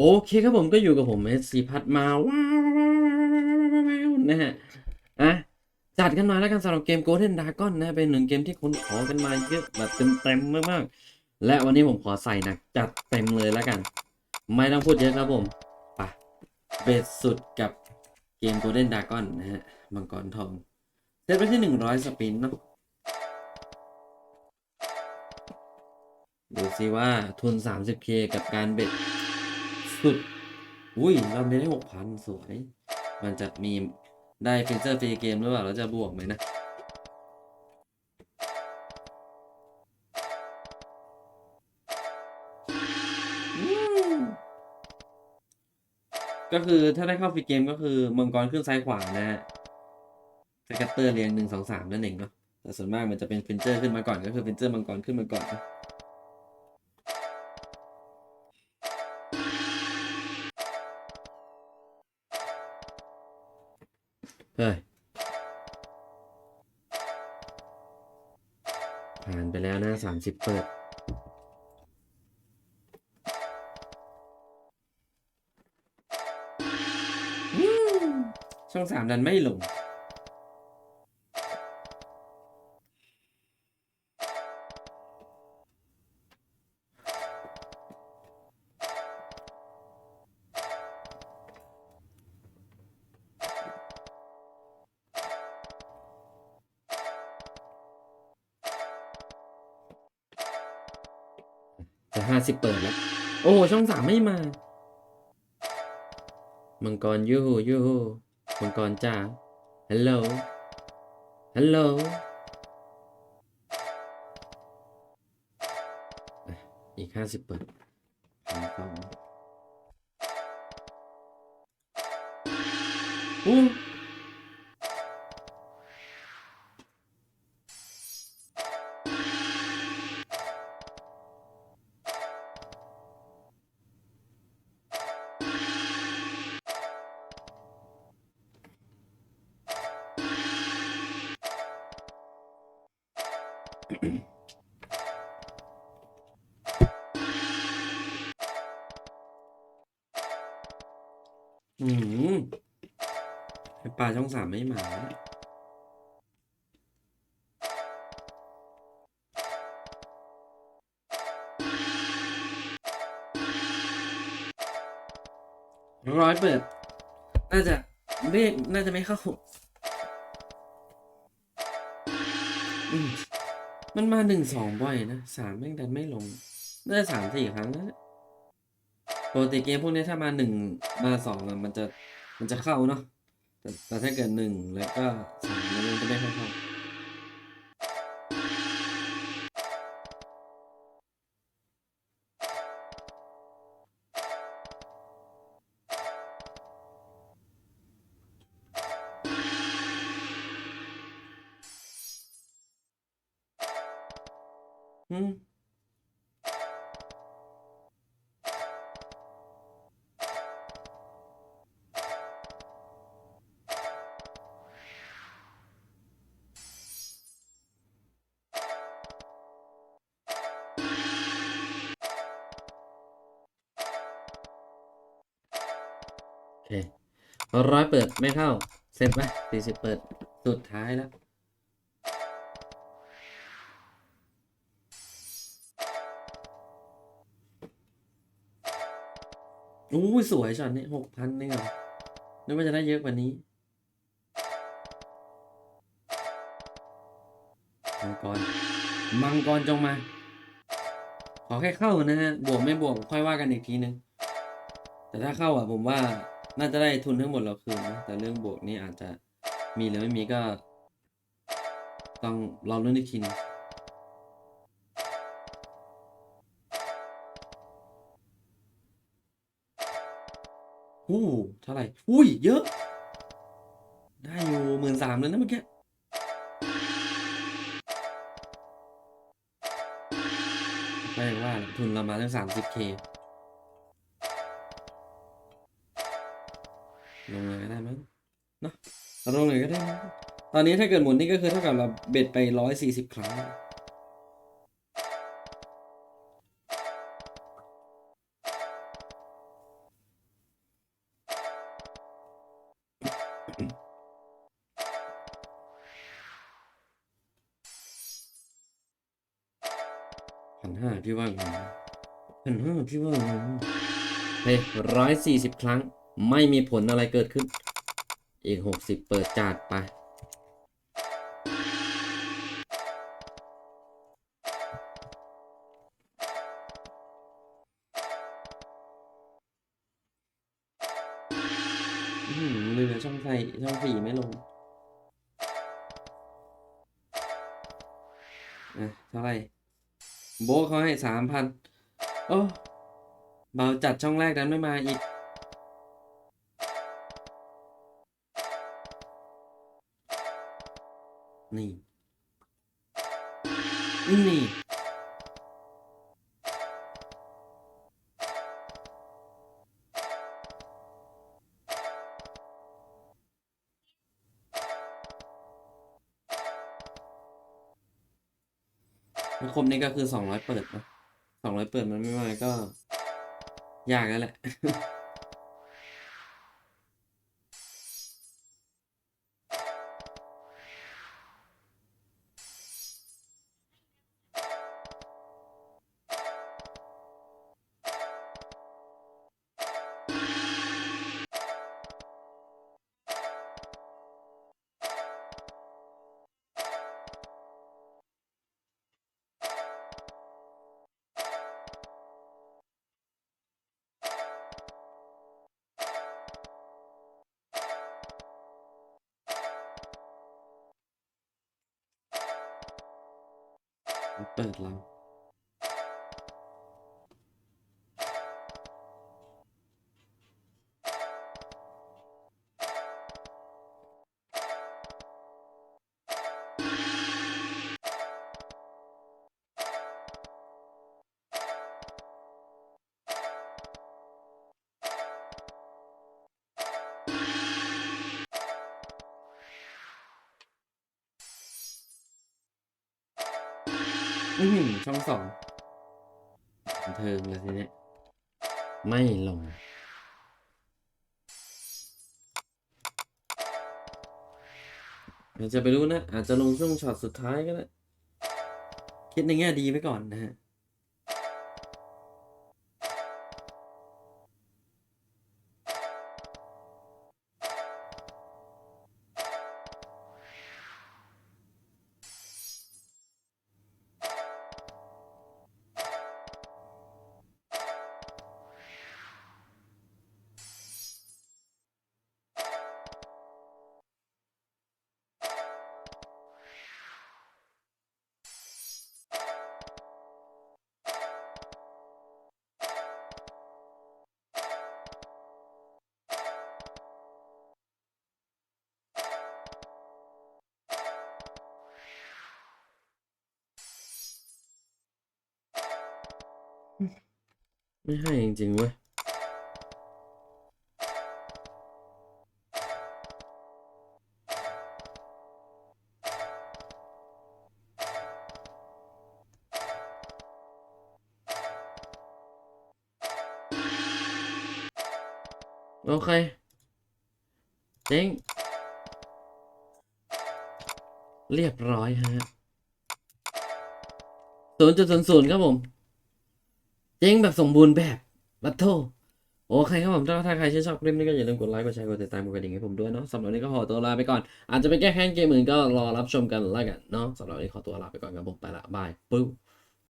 โอเคครับผมก็อยู่กับผมเอสซีพัดมาว้าวนะฮะอะจัดกันมาแล้วกันสำหรับเกม Golden Dragon นะเป็นหนึ่งเกมที่คนขอกันมาเยอะแบบเต็มๆมากๆและวันนี้ผมขอใส่หนักจัดเต็มเลยแล้วกัน ไม่ต้องพูดเยอะครับผมไปเบสสุดกับเกม Golden Dragon นะฮะมังกรทองเซตไปที่ 100 สปินเนาะดูสิว่าทุน 30k กับการเบ็ด สุดอุ้ยเราได้หกพันสวย มันจะมีได้ฟีเจอร์ฟรีเกมหรือเปล่าแล้วจะบวกไหมนะก็คือถ้าได้เข้าฟรีเกมก็คือมังกรขึ้นซ้ายขวานะฮะสกัตเตอร์เรียงหนึ่งสองสามนั่นเองเนาะแต่ส่วนมากมันจะเป็นฟินเจอร์ขึ้นมาก่อนก็คือฟินเจอร์มังกรขึ้นมาก่อนนะ ผ่านไปแล้วนะสามสิบเปิด ช่องสามดันไม่ลง จะห้าสิบเปิดแล้ว โอ้ช่องสามไม่มา มังกรยูฮูยูฮูมังกรจ้าฮัลโหลฮัลโหลอีกห้าสิบเปิดพันสอ อืมไอ้ปลาช่องสามไม่มาร้อยเปิด น่าจะเรียกน่าจะไม่เข้าอืม มันมาหนึ่งสองบ่อยนะสามแม่งดันไม่ลงน่าจะสามสี่ครั้งนะปกติเกมพวกนี้ถ้ามาหนึ่งมาสองมันจะมันจะเข้าเนาะแต่แต่ถ้าเกิดหนึ่งแล้วก็สามมันจะไม่ค่อยเข้า อืมโอเคร้อยเปิดไม่เข้าเซ็นไปสี่สิบเปิด สุดท้ายแล้ว อู้ยสวยช็อตนี้หกพันนี่เหรอนึกว่าจะได้เยอะกว่านี้มังกร มังกรจงมา ขอแค่เข้านะฮะ บวกไม่บวกค่อยว่ากันอีกทีนึง แต่ถ้าเข้าอะผมว่าน่าจะได้ทุนทั้งหมดเราคืนนะ แต่เรื่องบวกนี่อาจจะมีหรือไม่มีก็ ต้องรอรุ่นอีกทีนึง อู้เท่าไหร่ อุ้ย เยอะ ได้อยู่หมื่นสามเลยนะเมื่อกี้ก็อย่างว่าทุนเรามาตั้งสามสิบเคลงเลยก็ได้มั้งเนาะเราลงเลยก็ได้ ตอนนี้ถ้าเกิดหมุนนี่ก็คือเท่ากับเราเบ็ดไปร้อยสี่สิบครั้ง พันห้าพี่ว่าไงพันห้าพี่ว่าไงเฮ้ยร้อยสี่สิบครั้ง ไม่มีผลอะไรเกิดขึ้น อีกหกสิบเปิดจาดไปอื้อหือลืมช่องใส่ช่องสี่ไม่ลงอะเท่าไหร่ โบะเขาให้สามพันโอ้เบาจัดช่องแรกนั้นไม่มาอีก นี่ นี่ คมนี้ก็คือสองร้อยเปิดนะสองร้อยเปิดมันไม่มาก็ ยากแล้วแหละ เปิ อือหือช่องสองบันเทิงเลยทีเนี้ยไม่ลงเดี๋ยวจะไปรู้นะ อาจจะลงช่วงช็อตสุดท้ายก็ได้ คิดในแง่ดีไว้ก่อนนะฮะ ไม่ให้จริงๆเว้ยโอเคเจ๊งเรียบร้อยฮะศูนย์จุดศูนย์ศูนย์ครับผม เจ๊งแบบสมบูรณ์แบบบัตโทโอเคครับผมถ้าใครชื่นชอบคลิปนี้ก็อย่าลืมกดไลค์ กดแชร์ กดติดตาม กดกระดิ่งให้ผมด้วยเนาะสำหรับนี้ก็ขอตัวลาไปก่อน อาจจะไปแก้แค้นเกมอื่นก็รอรับชมกันแล้วกันเนาะสำหรับนนี้ขอตัวลาไปก่อนครับผมไปละบายปุ๊บ